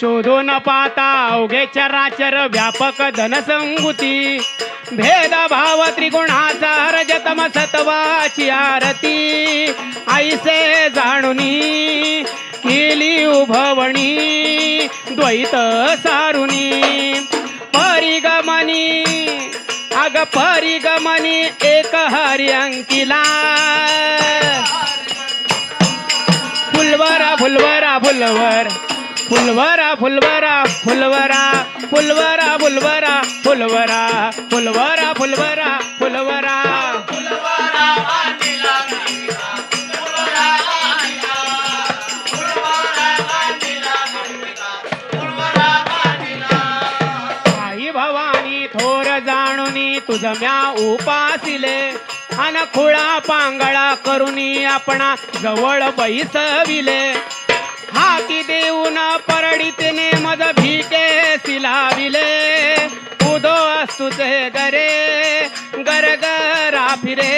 शोधून पाता अवघे चराचर व्यापक धनसंगुती. भेद भाव त्रिगुणाचा रजतम सत्वाची आरती. आईसे जाणुनी केली उभवणी द्वैत सारुनी. परिगमनी अग परिगमनी एक हरी अंकिला. फुलवरा फुलवरा फुलवर. फुलवरा फुलवरा फुलवरा फुलवरा फुलवरा फुलवरा फुलवरा फुलवरा फुलवरा. आई भवानी थोर जाणुनी तुझ म्या उपासिले. अन खुळा पांगळा करुनी आपणा जवळ बैसविले. हाती देऊन परडितने मज भीके सिलाविले. उदो असतुचे गरे गरगरा फिरे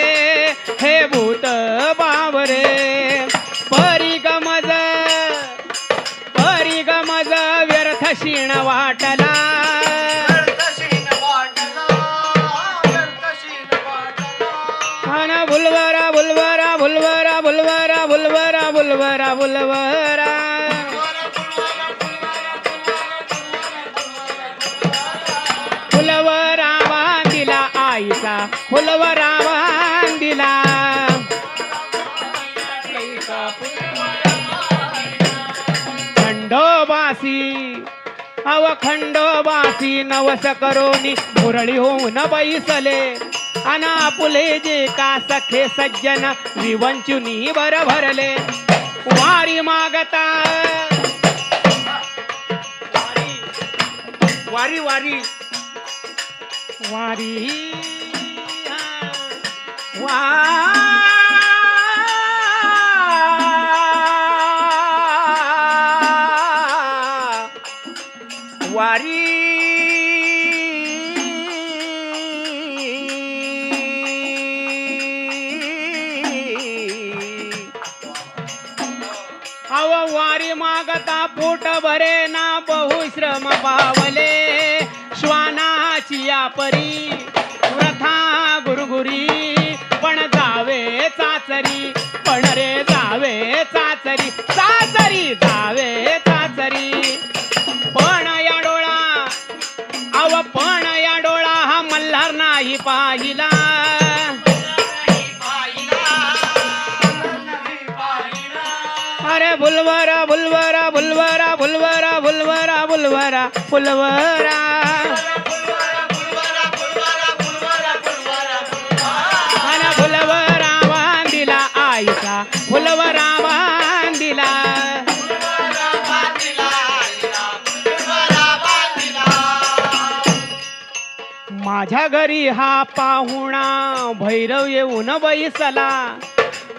हे भूत बावरे. परिगमज परिगमज व्यर्थ क्षीण वाटला. बुलवरा बुलवरा बुलवरा बुलवरा बुलवरा बुलवरा बुलवरा. आईचा फुलवरा बांधिला खंडोबासी अव खंडोबासी नवस करोनी मुरळी होऊन बैसले. अनापुले जे का सखे सज्जन विवंचुनी बर भरले. वारी मागता. वारी वारी. वारी. वारी। अव वारी मागता पोट भरे ना बहुश्रम पावा चाचरी पण रे जावे चाचरी चाचरी जावे चाचरी. पण या डोळा अव पण या डोळा हा मल्हार नाही पाहिला. अरे बुलवरा बुलवरा बुलवरा बुलवरा बुलवरा बुलवरा बुलवरा. माझ्या घरी हा पाहुणा भैरव येऊन बैसला.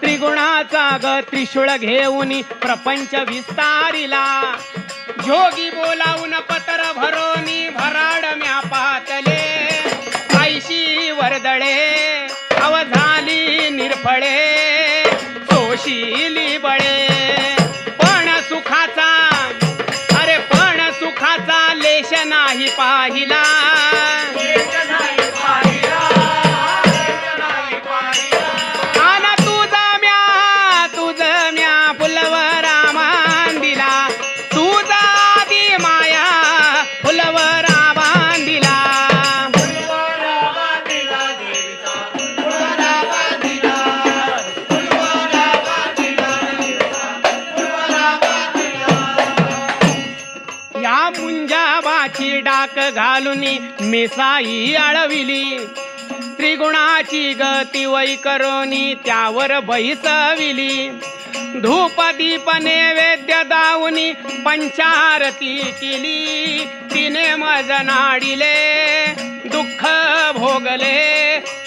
त्रिगुणाचा ग त्रिशूळ घेऊन प्रपंच विस्तारिला. जोगी बोलावून पत्र भरोनी भराड घालून मिसाई आळविली. त्रिगुणाची गती वै करोनी त्यावर बैसविली धूप दीप नैवेद्य दावनी पंचारती केली. तिने मज नाडिले दुःख भोगले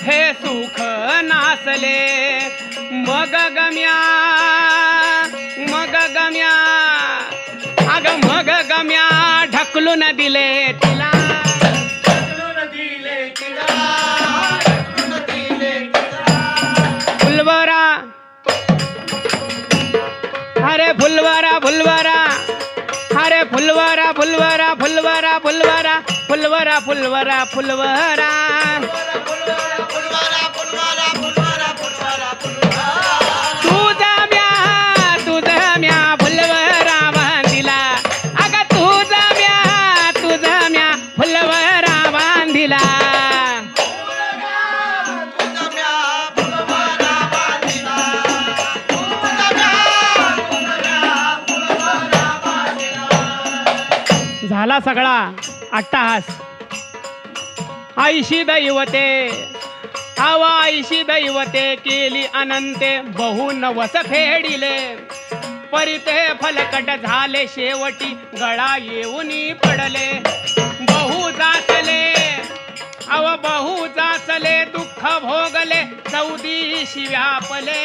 हे सुख नासले. मग गम्या मग गम्या अग मग गम्या ढकलून दिले फुलवारा फुलवारा फुलवारा फुलवारा फुलवारा फुलवारा फुलवारा झाला सगळा अट्टाहास. आईशी दैवते आवा आईशी दैवते केली अनंते बहुन वस फेडिले. परिते फलकट झाले शेवटी गळा येऊन पडले. बहु जाचले अव बहु जाचले दुःख भोगले चौदी व्यापले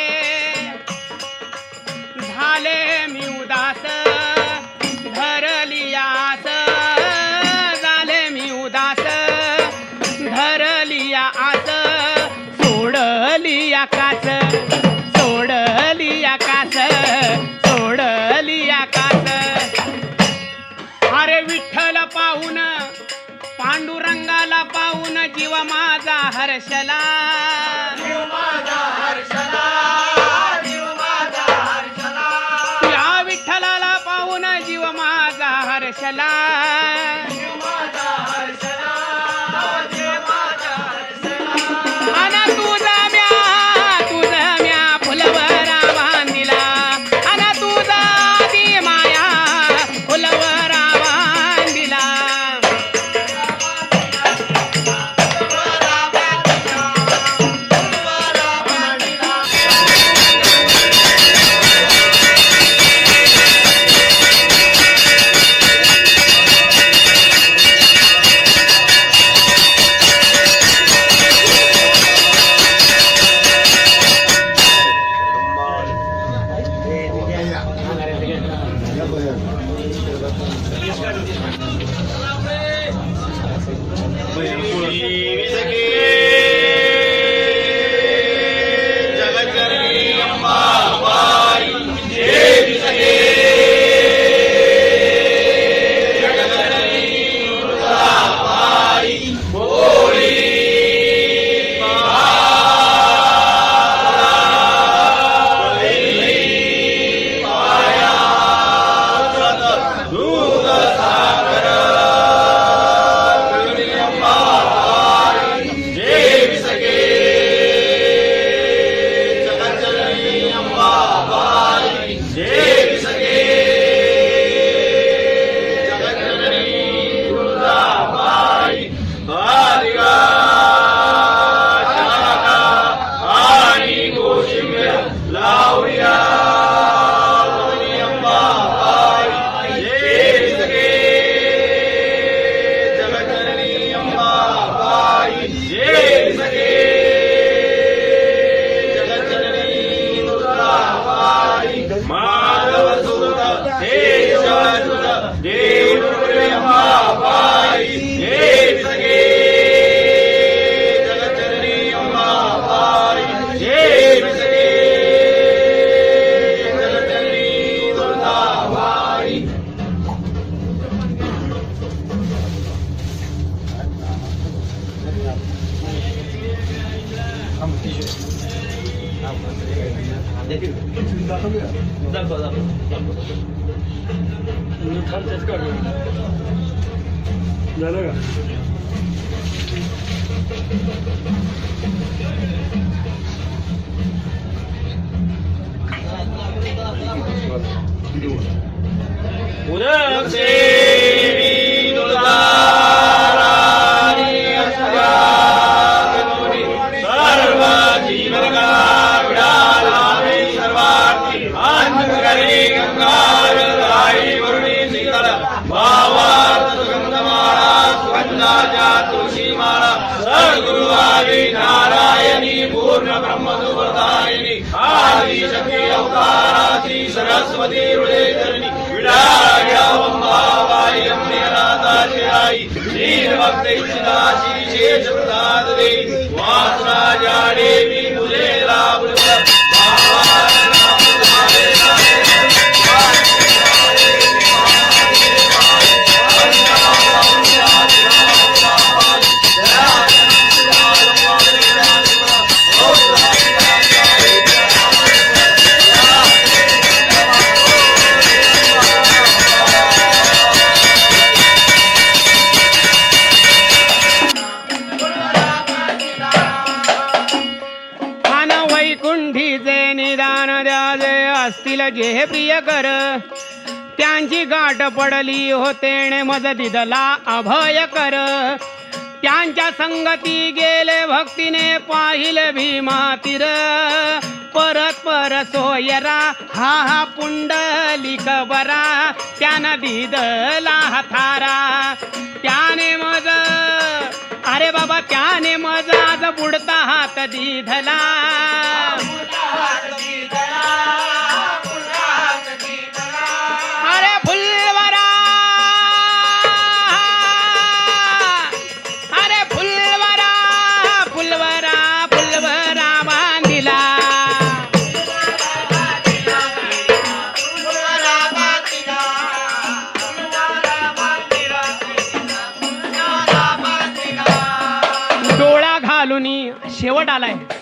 झाले मी उदास पाहून जीव माझा हर्षला. झालं का सर्व जीवनगा विडाला सर्वार्थी गोविंदाच्या तुळशी माळा सद्गुरु आदी नारायणी पूर्ण ब्रह्मदुप्रदायिनी आदी शक्ती अवताराची सरस्वती हृदयधरणी विडाग्यावंबाबाई अम्रियनाथाची आई श्रीर भक्त इच्छिताची शेष प्रसाद देवी वासराजा देवी मुलेला आन असतील जे प्रिय कर. त्यांची गाठ पडली होते मज दिदला अभय कर. त्यांच्या संगती गेले भक्तीने पाहिले भीमा तीर. परत पर सोयरा हा हा पुंडलिक बरा. त्यानं दिदला थारा त्याने मज अरे बाबा त्याने मज आज बुडता हात दिधला डोळा घालून शेवट आलाय